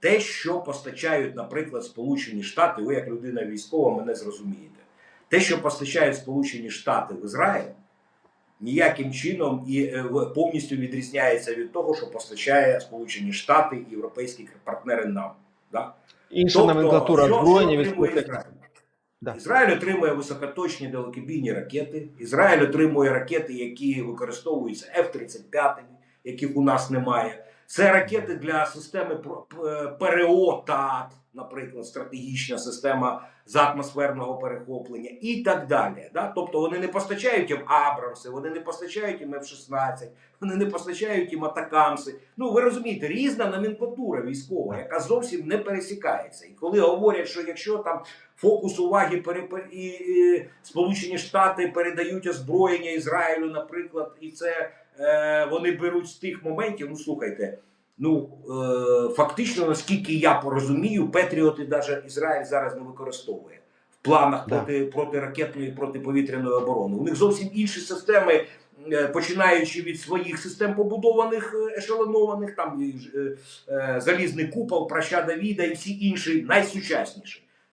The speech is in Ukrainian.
те, що постачають, наприклад, Сполучені Штати, ви як людина військова мене зрозумієте. Те, що постачають Сполучені Штати в Ізраїль, ніяким чином і е, повністю відрізняється від того, що постачає Сполучені Штати і європейські партнери нам. Да? Інша Тобто, номенклатура техніки. Ізраїль? Да. Ізраїль отримує високоточні далекобійні ракети. Ізраїль отримує ракети, які використовуються F-35, яких у нас немає. Це ракети для системи про- та ТАТ, наприклад, стратегічна система з атмосферного перехоплення і так далі. Да? Тобто вони не постачають їм Абрамси, вони не постачають їм F-16, вони не постачають їм Атакамси. Ну ви розумієте, різна номенклатура військова, яка зовсім не пересікається. І коли говорять, що якщо там фокус уваги перепе- і, і Сполучені Штати передають озброєння Ізраїлю, наприклад, і це е, вони беруть з тих моментів. Ну слухайте. Ну е, фактично, наскільки я порозумію, Петріоти навіть Ізраїль зараз не використовує в планах Да. проти протиракетної протиповітряної оборони. У них зовсім інші системи. е, Починаючи від своїх систем побудованих е, ешелонованих, там е, е, залізний купол, праща Давіда і всі інші найсучасніші.